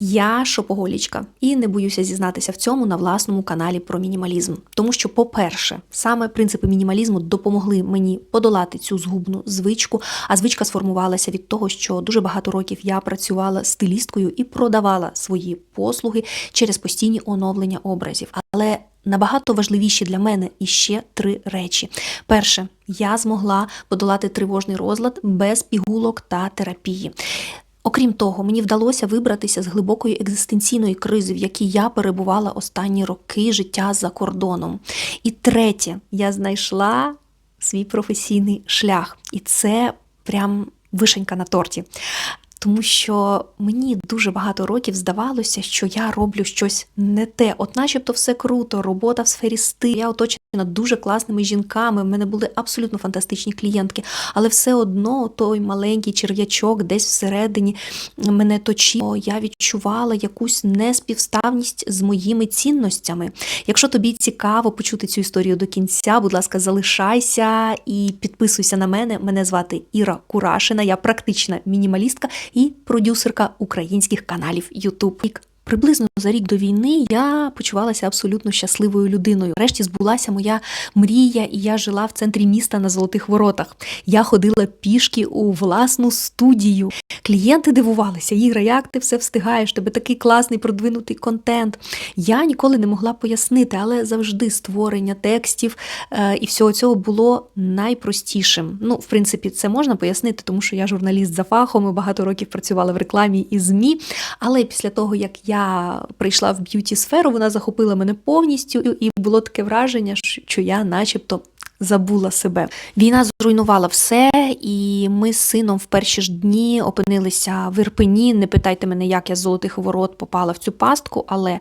Я шопоголічка і не боюся зізнатися в цьому на власному каналі про мінімалізм. Тому що, по-перше, саме принципи мінімалізму допомогли мені подолати цю згубну звичку. А звичка сформувалася від того, що дуже багато років я працювала стилісткою і продавала свої послуги через постійні оновлення образів. Але Набагато важливіші для мене іще три речі. Перше, я змогла подолати тривожний розлад без пігулок та терапії. Окрім того, мені вдалося вибратися з глибокої екзистенційної кризи, в якій я перебувала останні роки життя за кордоном. І третє, я знайшла свій професійний шлях, і це прям вишенька на торті. Тому що мені дуже багато років здавалося, що я роблю щось не те. От, начебто, все круто, робота в сфері стилю, я оточена дуже класними жінками. В мене були абсолютно фантастичні клієнтки, але все одно той маленький черв'ячок десь всередині мене точив. Я відчувала якусь неспівставність з моїми цінностями. Якщо тобі цікаво почути цю історію до кінця, будь ласка, залишайся і підписуйся на мене. Мене звати Іра Курашина, я практична мінімалістка і продюсерка українських каналів YouTube. Приблизно за рік до війни я почувалася абсолютно щасливою людиною. Нарешті збулася моя мрія, і я жила в центрі міста на золотих воротах. Я ходила пішки у власну студію. Клієнти дивувалися, Ігра, як ти все встигаєш? Тебе такий класний продвинутий контент. Я ніколи не могла пояснити, але завжди створення текстів е, і всього цього було найпростішим. Ну, в принципі, це можна пояснити, тому що я журналіст за фахом і багато років працювала в рекламі і ЗМІ. Але після того, як я прийшла в б'юті сферу, вона захопила мене повністю, і було таке враження, що я, начебто, забула себе. Війна зруйнувала все, і ми з сином в перші ж дні опинилися в Ірпені. Не питайте мене, як я з золотих ворот попала в цю пастку, але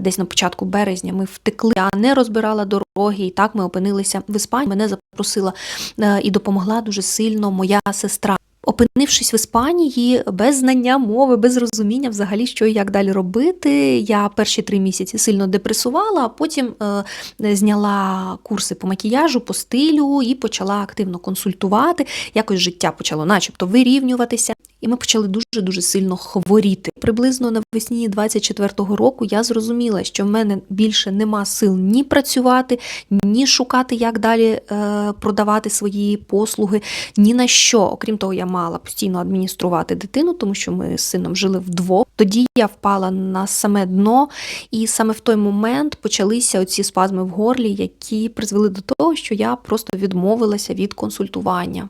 десь на початку березня ми втекли, я не розбирала дороги, і так ми опинилися в Іспанії. Мене запросила е, і допомогла дуже сильно моя сестра. Опинившись в Іспанії без знання мови, без розуміння взагалі, що і як далі робити. Я перші три місяці сильно депресувала, а потім е, зняла курси по макіяжу, по стилю і почала активно консультувати. Якось життя почало, начебто, вирівнюватися. І ми почали дуже дуже сильно хворіти. Приблизно навесні 24-го року я зрозуміла, що в мене більше нема сил ні працювати, ні шукати, як далі е, продавати свої послуги, ні на що. Окрім того, я мала постійно адмініструвати дитину, тому що ми з сином жили вдвох. Тоді я впала на саме дно, і саме в той момент почалися оці спазми в горлі, які призвели до того, що я просто відмовилася від консультування.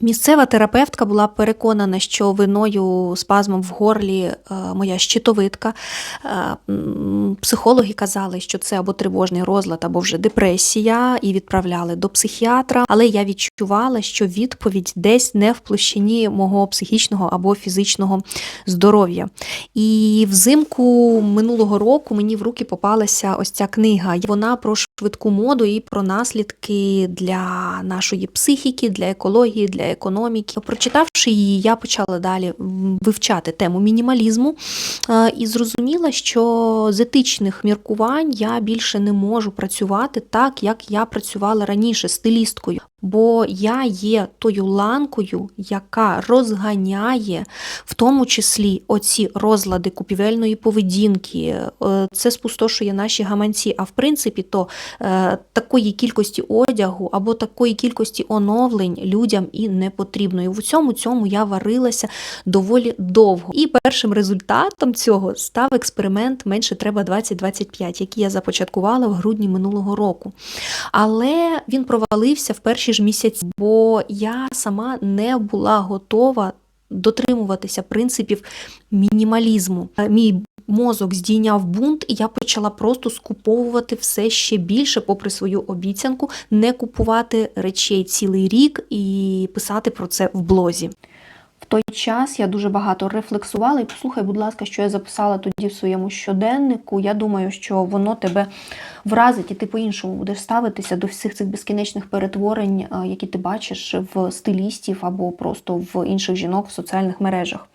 Місцева терапевтка була переконана, що виною спазмом в горлі е, моя щитовидка. Е, психологи казали, що це або тривожний розлад, або вже депресія, і відправляли до психіатра. Але я відчувала, що відповідь десь не в площині мого психічного або фізичного здоров'я. І взимку минулого року мені в руки попалася ось ця книга. Вона про швидку моду і про наслідки для нашої психіки, для екології. для економіки. Прочитавши її, я почала далі вивчати тему мінімалізму е, і зрозуміла, що з етичних міркувань я більше не можу працювати так, як я працювала раніше стилісткою бо я є тою ланкою, яка розганяє в тому числі оці розлади купівельної поведінки, е, це спустошує наші гаманці. А в принципі, то е, такої кількості одягу або такої кількості оновлень людям і не потрібно. І в цьому цьому я варилася доволі довго. І першим результатом цього став експеримент менше треба 2025, який я започаткувала в грудні минулого року. Але він провалився в перші ж місяці, бо я сама не була готова дотримуватися принципів мінімалізму. Мій мозок здійняв бунт, і я почала просто скуповувати все ще більше, попри свою обіцянку, не купувати речей цілий рік і писати про це в блозі. Той час я дуже багато рефлексувала і послухай, будь ласка, що я записала тоді в своєму щоденнику. Я думаю, що воно тебе вразить, і ти по-іншому будеш ставитися до всіх цих безкінечних перетворень, е, які ти бачиш в стилістів або просто в інших жінок в соціальних мережах.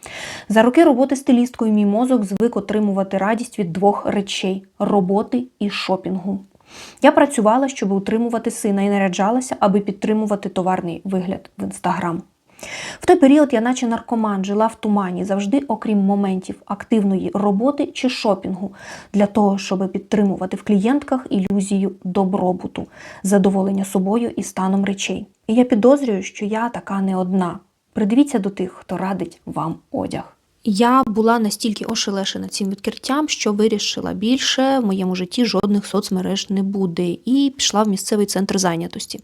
За роки роботи стилісткою мій мозок звик отримувати радість від двох речей роботи і шопінгу. Я працювала, щоб утримувати сина і наряджалася, аби підтримувати товарний вигляд в інстаграм. В той період я, наче наркоман, жила в тумані, завжди, окрім моментів активної роботи чи шопінгу, для того, щоб підтримувати в клієнтках ілюзію добробуту, задоволення собою і станом речей. І я підозрюю, що я така не одна. Придивіться до тих, хто радить вам одяг. Я була настільки ошелешена цим відкриттям, що вирішила більше в моєму житті жодних соцмереж не буде, і пішла в місцевий центр зайнятості.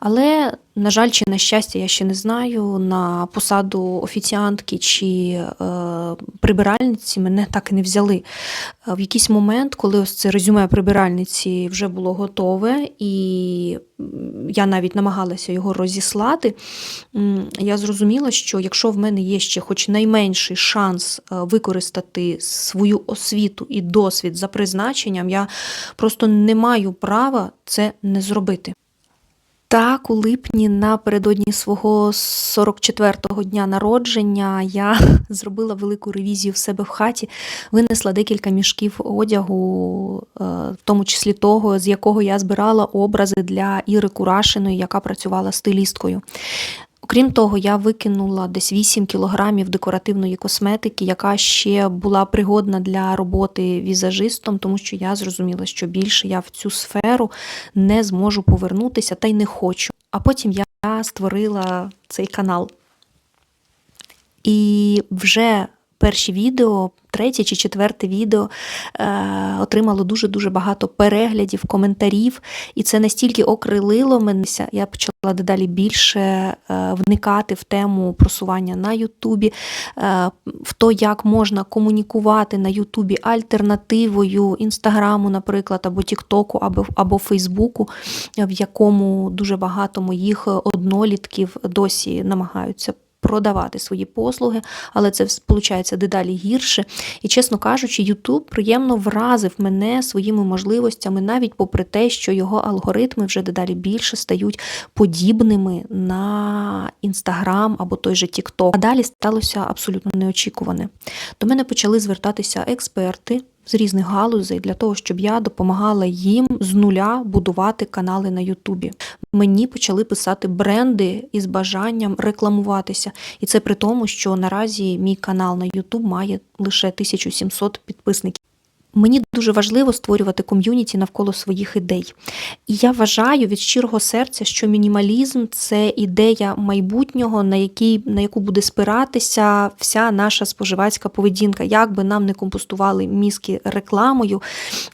Але, на жаль, чи на щастя, я ще не знаю, на посаду офіціантки чи е, прибиральниці мене так і не взяли. Е, В якийсь момент, коли ось це резюме прибиральниці вже було готове, і я навіть намагалася його розіслати, я зрозуміла, що якщо в мене є ще хоч найменший шанс е, використати свою освіту і досвід за призначенням, я просто не маю права це не зробити. Так, у липні напередодні свого 44-го дня народження я зробила велику ревізію в себе в хаті, винесла декілька мішків одягу, е, в тому числі того, з якого я збирала образи для Іри Курашиної, яка працювала стилісткою. Окрім того, я викинула десь 8 кілограмів декоративної косметики, яка ще була пригодна для роботи візажистом, тому що я зрозуміла, що більше я в цю сферу не зможу повернутися та й не хочу. А потім я створила цей канал. І вже перші відео, третє чи четверте відео е, отримало дуже-дуже багато переглядів, коментарів, і це настільки окрилило мене. Я почала дедалі більше е, вникати в тему просування на Ютубі, е, в то, як можна комунікувати на Ютубі альтернативою Інстаграму, наприклад, або Тіктоку, або, або Фейсбуку, в якому дуже багато моїх однолітків досі намагаються продавати свої послуги, але це виходить дедалі гірше. І, чесно кажучи, YouTube приємно вразив мене своїми можливостями, навіть попри те, що його алгоритми вже дедалі більше стають подібними на Instagram або той же TikTok. А далі сталося абсолютно неочікуване. До мене почали звертатися експерти. З різних галузей для того, щоб я допомагала їм з нуля будувати канали на Ютубі. Мені почали писати бренди із бажанням рекламуватися. І це при тому, що наразі мій канал на Ютуб має лише 1700 підписників. Мені дуже важливо створювати ком'юніті навколо своїх ідей. І я вважаю від щирого серця, що мінімалізм це ідея майбутнього, на якій, на яку буде спиратися вся наша споживацька поведінка. Як би нам не компостували мізки рекламою,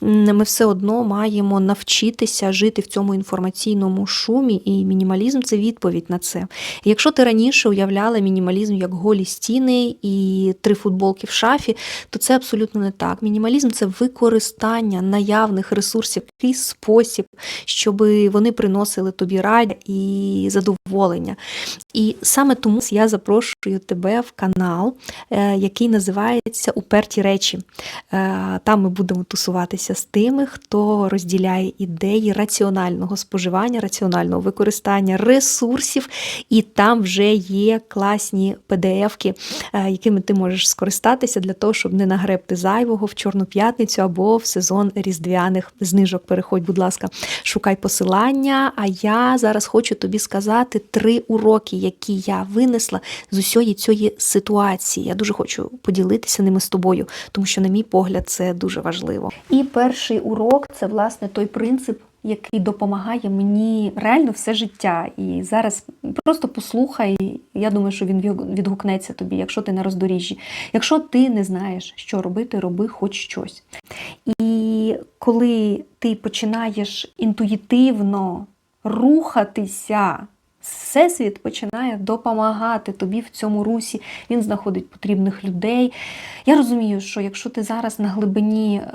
ми все одно маємо навчитися жити в цьому інформаційному шумі, і мінімалізм це відповідь на це. Якщо ти раніше уявляла мінімалізм як голі стіни і три футболки в шафі, то це абсолютно не так. Мінімалізм це використання наявних ресурсів в такий спосіб, щоб вони приносили тобі радість і задоволення. І саме тому я запрошую тебе в канал, е, який називається Уперті речі. Е, Там ми будемо тусуватися з тими, хто розділяє ідеї раціонального споживання, раціонального використання ресурсів, і там вже є класні PDF-ки, е, якими ти можеш скористатися для того, щоб не нагребти зайвого в Чорну п'ятницю або в сезон різдвяних знижок. Переходь, будь ласка, шукай посилання. А я зараз хочу тобі сказати три уроки, які я винесла з усієї цієї ситуації. Я дуже хочу поділитися ними з тобою, тому що, на мій погляд, це дуже важливо. І перший урок це власне той принцип. Який допомагає мені реально все життя. І зараз просто послухай. Я думаю, що він відгукнеться тобі, якщо ти на роздоріжжі. Якщо ти не знаєш, що робити, роби хоч щось. І коли ти починаєш інтуїтивно рухатися, Всесвіт починає допомагати тобі в цьому русі, він знаходить потрібних людей. Я розумію, що якщо ти зараз на глибині е,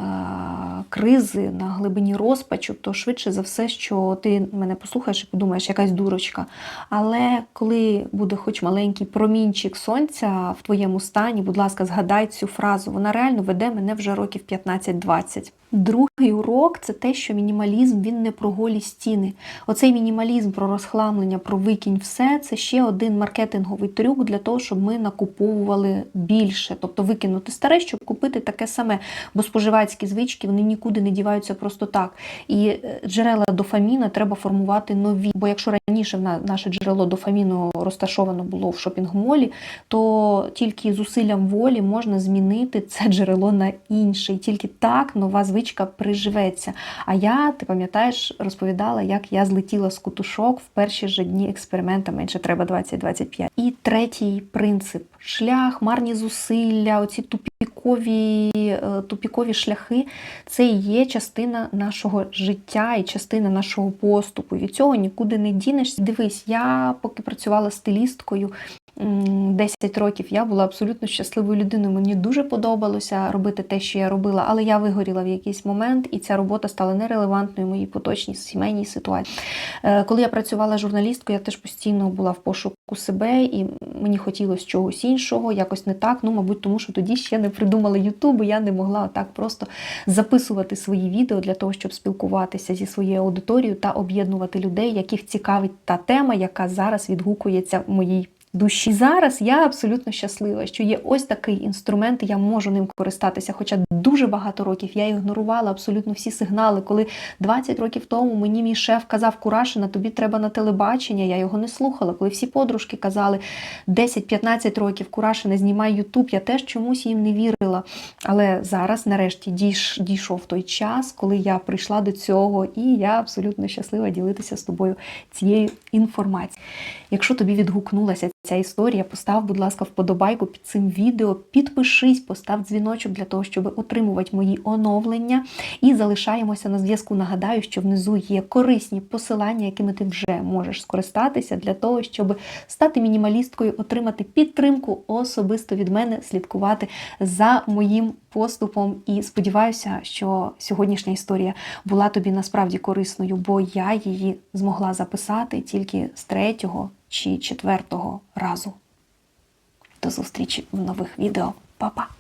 кризи, на глибині розпачу, то швидше за все, що ти мене послухаєш і подумаєш, якась дурочка. Але коли буде хоч маленький промінчик сонця в твоєму стані, будь ласка, згадай цю фразу. Вона реально веде мене вже років 15-20. Другий урок це те, що мінімалізм він не про голі стіни. Оцей мінімалізм про розхламлення, про викинь все це ще один маркетинговий трюк для того, щоб ми накуповували більше, тобто викинути старе, щоб купити таке саме. Бо споживацькі звички вони нікуди не діваються просто так. І е, джерела дофаміна треба формувати нові. Бо якщо раніше наше джерело дофаміну розташовано було в шопінг-молі, то тільки зусиллям волі можна змінити це джерело на інше. І тільки так нова звичка приживеться. А я, ти пам'ятаєш, розповідала, як я злетіла з кутушок в перші ж дні експеримента менше треба 20-25. І третій принцип шлях, марні зусилля, оці тупікові, е, тупікові шляхи це є частина нашого життя і частина нашого поступу. Від цього нікуди не дінешся. Дивись, я поки працювала стилісткою. 10 років я була абсолютно щасливою людиною. Мені дуже подобалося робити те, що я робила, але я вигоріла в якийсь момент, і ця робота стала нерелевантною в моїй поточній сімейній ситуації. Е, Коли я працювала журналісткою, я теж постійно була в пошуку себе, і мені хотілося чогось іншого, якось не так. Ну, мабуть, тому що тоді ще не придумали Ютуб, і я не могла так просто записувати свої відео для того, щоб спілкуватися зі своєю аудиторією та об'єднувати людей, яких цікавить та тема, яка зараз відгукується в моїй. Душі зараз я абсолютно щаслива, що є ось такий інструмент, і я можу ним користатися. Хоча дуже багато років я ігнорувала абсолютно всі сигнали. Коли 20 років тому мені мій шеф казав Курашина, тобі треба на телебачення, я його не слухала. Коли всі подружки казали 10-15 років Курашина, знімай Ютуб, я теж чомусь їм не вірила. Але зараз, нарешті, дійш, дійшов той час, коли я прийшла до цього, і я абсолютно щаслива ділитися з тобою цією інформацією. Якщо тобі відгукнулася ця історія, постав, будь ласка, вподобайку під цим відео, підпишись, постав дзвіночок для того, щоб отримувати мої оновлення. І залишаємося на зв'язку. Нагадаю, що внизу є корисні посилання, якими ти вже можеш скористатися для того, щоб стати мінімалісткою, отримати підтримку особисто від мене, слідкувати за моїм поступом. І сподіваюся, що сьогоднішня історія була тобі насправді корисною, бо я її змогла записати тільки з третього чи четвертого разу. До зустрічі в нових відео. Па-па!